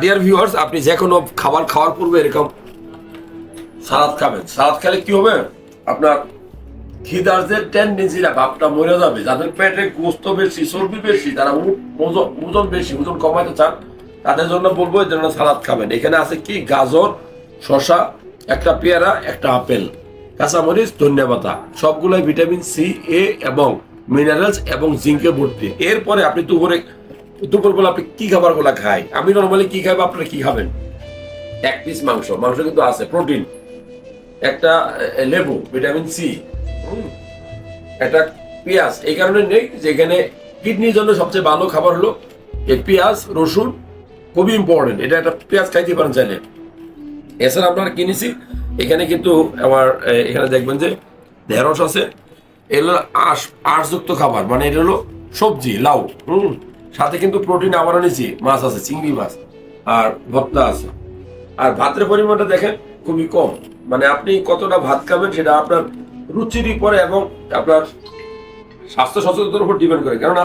Dear viewers আপনি যে কোনো খাবার খাওয়ার পূর্বে এরকম সালাদ খাবেন। সালাদ খেলে কি হবে? আপনার খিদার যে ভাবটা মরে যাবে। যাদের পেটে গোস্ত বেশি, চর্বি বেশি তারা ওজন বেশি, ওজন কমাতে চান, তাদের জন্য বলব এই জন্য সালাদ খাবেন। এখানে আছে কি? গাজর, শসা, একটা পেয়ারা, একটা আপেল, কাঁচামরিচ ধন্যবাদ সবগুলোই ভিটামিন সি, এ এবং মিনারেলস এবং জিঙ্কে ভর্তি। এরপরে আপনি দুপুরে দুপুরবেলা আপনি কি খাবারগুলো খাই আমি নর্মালি কি খাইবো, আপনারা কি খাবেন? এক পিস মাংস। মাংস কিন্তু আছে প্রোটিন একটা লেবু ভিটামিন সি একটা পেঁয়াজ। এই কারণে নেই যে এখানে কিডনির জন্য সবচেয়ে ভালো খাবার হলো এই পেঁয়াজ, রসুন। খুবই ইম্পর্টেন্ট এটা একটা পেঁয়াজ খাইতে পারেন চাইলে। এছাড়া আপনার কিনেছি। এখানে কিন্তু আমার এখানে দেখবেন যে ঢেঁড়স আছে। এগুলো আঁশ, আঁশযুক্ত খাবার। মানে এটা হলো সবজি, লাউ। হুম। সাথে কিন্তু প্রোটিন আবারও নিয়েছি, মাছ আছে, চিংড়ি মাছ, আর ভর্তা আছে। আর ভাতের পরিমাণটা দেখেন খুবই কম। মানে আপনি কতটা ভাত খাবেন সেটা আপনার রুচির উপরে এবং আপনার স্বাস্থ্য সচেতনতার উপর ডিপেন্ড করে। কেননা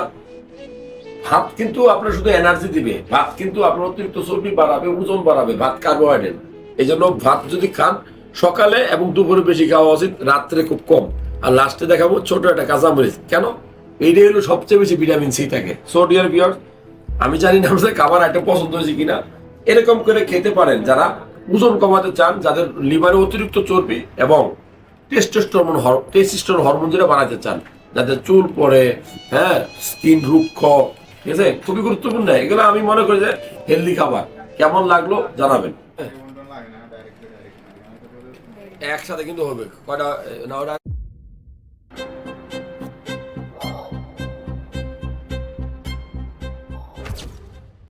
ভাত কিন্তু আপনার শুধু এনার্জি দিবে, ভাত কিন্তু আপনার অতিরিক্ত চর্বি বাড়াবে, ওজন বাড়াবে, ভাত কার্বোহাইড্রেট এই জন্য ভাত যদি খান, সকালে এবং দুপুরে বেশি খাওয়া উচিত, রাত্রে খুব কম। আর লাস্টে দেখাবো ছোট একটা কাঁচামরিচ। কেন? এইটাই হলো সবচেয়ে বেশি ভিটামিন সি থাকে। সো ডিয়ার বিয়ার আমি জানি না আপনাদের খাবার আইটেম পছন্দ হয়েছে কিনা। এরকম করে খেতে পারেন যারা ওজন কমাতে চান যাদের লিভারে অতিরিক্ত চর্বি এবং টেস্টোস্টেরন টেস্টোস্টেরন হরমোন যেটা বানাতে চান যাদের চুল পড়ে হ্যাঁ স্কিন রুক্ষ ঠিক আছে? খুবই গুরুত্বপূর্ণ। এগুলো আমি মনে করি যে হেলদি খাবার। কেমন লাগল জানাবেন। একসাথে কিন্তু হবে। কয়টা না ওটা